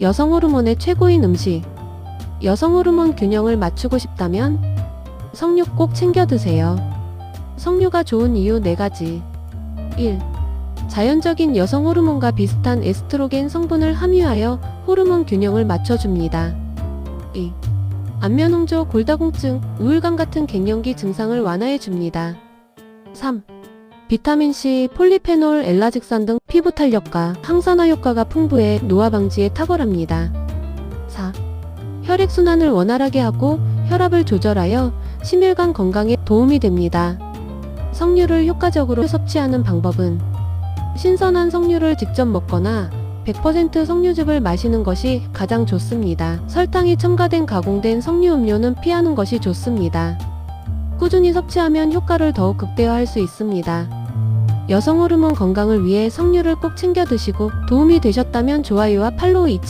여성 호르몬의 최고인 음식. 여성 호르몬 균형을 맞추고 싶다면 석류 꼭 챙겨 드세요. 석류가 좋은 이유 4가지. 1. 자연적인 여성 호르몬과 비슷한 에스트로겐 성분을 함유하여 호르몬 균형을 맞춰줍니다. 2. 안면홍조, 골다공증, 우울감 같은 갱년기 증상을 완화해줍니다. 3. 비타민C, 폴리페놀, 엘라직산 등 피부 탄력과 항산화 효과가 풍부해 노화 방지에 탁월합니다. 4. 혈액순환을 원활하게 하고 혈압을 조절하여 심혈관 건강에 도움이 됩니다. 석류를 효과적으로 섭취하는 방법은 신선한 석류를 직접 먹거나 100% 석류즙을 마시는 것이 가장 좋습니다. 설탕이 첨가된 가공된 석류 음료는 피하는 것이 좋습니다. 꾸준히 섭취하면 효과를 더욱 극대화할 수 있습니다. 여성 호르몬 건강을 위해 석류를 꼭 챙겨 드시고 도움이 되셨다면 좋아요와 팔로우 잊지